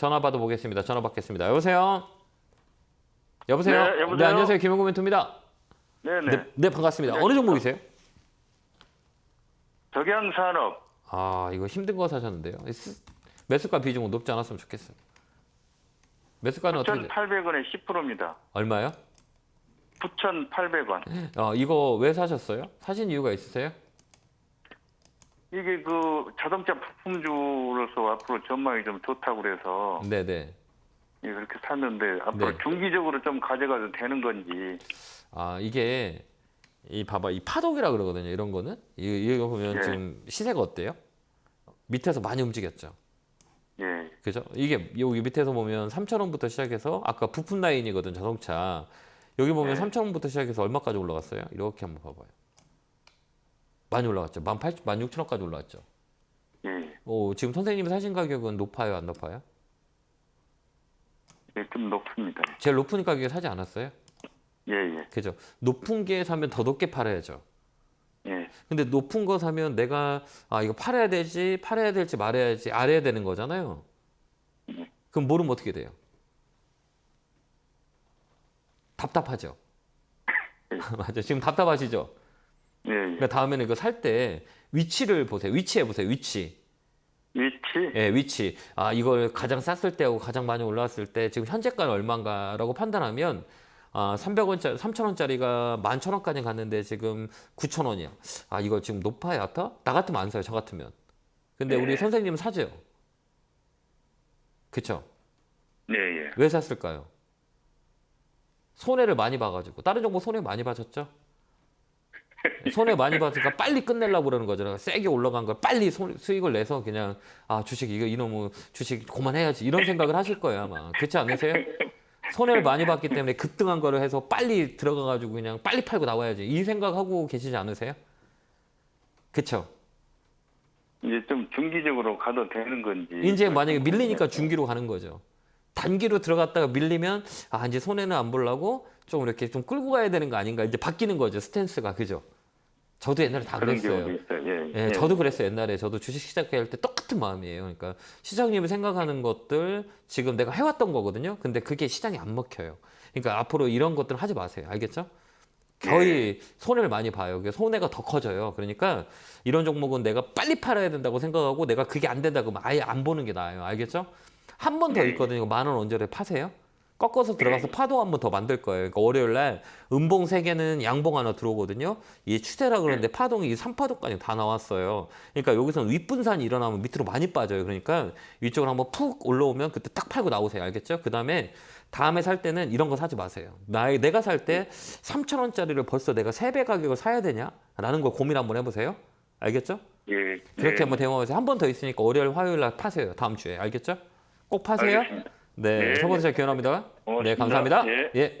전화 받아보겠습니다. 전화 받겠습니다. 여보세요? 여보세요? 네, 여보세요? 안녕하세요. 김영구 멘토입니다. 네네. 네, 네, 반갑습니다. 네. 어느 종목이세요? 덕양산업 아, 이거 힘든 거 사셨는데요. 스- 매수가 비중은 높지 않았으면 좋겠어요. 매수가는 어떻게 돼요? 9,800원에 10%입니다. 얼마요? 9,800원. 어, 이거 왜 사셨어요? 사신 이유가 있으세요? 이게 그 자동차 부품주로서 앞으로 전망이 좀 좋다고 그래서 네, 네. 예, 그렇게 샀는데 앞으로 네. 중기적으로 좀 가져가도 되는 건지. 아, 이게 이 봐봐. 이 파독이라 그러거든요. 이런 거는. 이- 이거 보면 네. 지금 시세가 어때요? 밑에서 많이 움직였죠. 예. 그죠? 이게 여기 밑에서 보면 3,000원부터 시작해서 아까 부품 라인이거든 자동차. 여기 보면 네. 3,000원부터 시작해서 얼마까지 올라갔어요? 이렇게 한번 봐봐요. 많이 올라갔죠. 18,000, 16,000원까지 올라갔죠. 예. 오, 지금 선생님이 사신 가격은 높아요, 안 높아요? 예, 좀 높습니다. 제일 높은 가격에 사지 않았어요? 예, 예. 그죠? 높은 게 사면 더 높게 팔아야죠. 예. 근데 높은 거 사면 내가 아 이거 팔아야 되지, 팔아야 될지 말아야지 알아야 되는 거잖아요. 그럼 모르면 어떻게 돼요? 답답하죠. 맞아. 지금 답답하시죠? 예, 예. 그러니까 다음에는 이거 살 때 위치를 보세요. 위치해 보세요. 위치. 위치? 예, 위치. 아, 이걸 가장 쌌을 때하고 가장 많이 올라왔을 때 지금 현재가는 얼마인가라고 판단하면 아, 300원짜리, 3,000원짜리가 11,000원까지 갔는데 지금 9,000원이야. 아, 이거 지금 높아야 얕아? 나 같으면 안 사요, 저 같으면. 근데 우리 선생님은 사죠. 그쵸? 예, 예. 왜 샀을까요? 손해를 많이 봐가지고. 다른 종목 손해 많이 봐셨죠? 손해 많이 봤으니까 빨리 끝내려고 그러는 거잖아요. 세게 올라간 걸 빨리 손- 수익을 내서 그냥 아 주식 이거 이놈의 주식 그만해야지 이런 생각을 하실 거예요 아마 그렇지 않으세요? 손해를 많이 봤기 때문에 급등한 거를 해서 빨리 들어가가지고 그냥 빨리 팔고 나와야지 이 생각하고 계시지 않으세요? 그쵸? 이제 좀 중기적으로 가도 되는 건지. 이제 만약에 밀리니까 중기로 가는 거죠. 단기로 들어갔다가 밀리면 아 이제 손해는 안 보려고 좀 이렇게 좀 끌고 가야 되는 거 아닌가 이제 바뀌는 거죠 스탠스가 그죠? 저도 옛날에 다 그랬어요. 있어요. 예, 예, 저도 그랬어요 옛날에 저도 주식 시작할 때 똑같은 마음이에요. 그러니까 시장님이 생각하는 것들 지금 내가 해왔던 거거든요. 근데 그게 시장이 안 먹혀요. 그러니까 앞으로 이런 것들 하지 마세요. 알겠죠? 거의 손해를 많이 봐요. 손해가 더 커져요. 그러니까 이런 종목은 내가 빨리 팔아야 된다고 생각하고 내가 그게 안 된다 그러면 아예 안 보는 게 나아요. 알겠죠? 한 번 더 있거든요. 만 원 언저리에 파세요. 꺾어서 들어가서 파도 한번 더 만들 거예요. 그러니까 월요일 날 음봉 세 개는 양봉 하나 들어오거든요. 이 추세라 그러는데 파동이 이 3파동까지 다 나왔어요. 그러니까 여기서는 윗분산이 일어나면 밑으로 많이 빠져요. 그러니까 위쪽으로 한번 푹 올라오면 그때 딱 팔고 나오세요. 알겠죠? 그다음에 다음에 살 때는 이런 거 사지 마세요. 나의 내가 살 때 3,000원짜리를 벌써 내가 세 배 가격을 사야 되냐 라는 걸 고민 한번 해 보세요. 알겠죠? 예. 그렇게 예. 한번 대응하세요. 한번 더 있으니까 월요일, 화요일 날 파세요. 다음 주에. 알겠죠? 꼭 파세요. 알겠습니다. 네, 네. 첫 번째 기원합니다. 네. 감사합니다. 예. 예.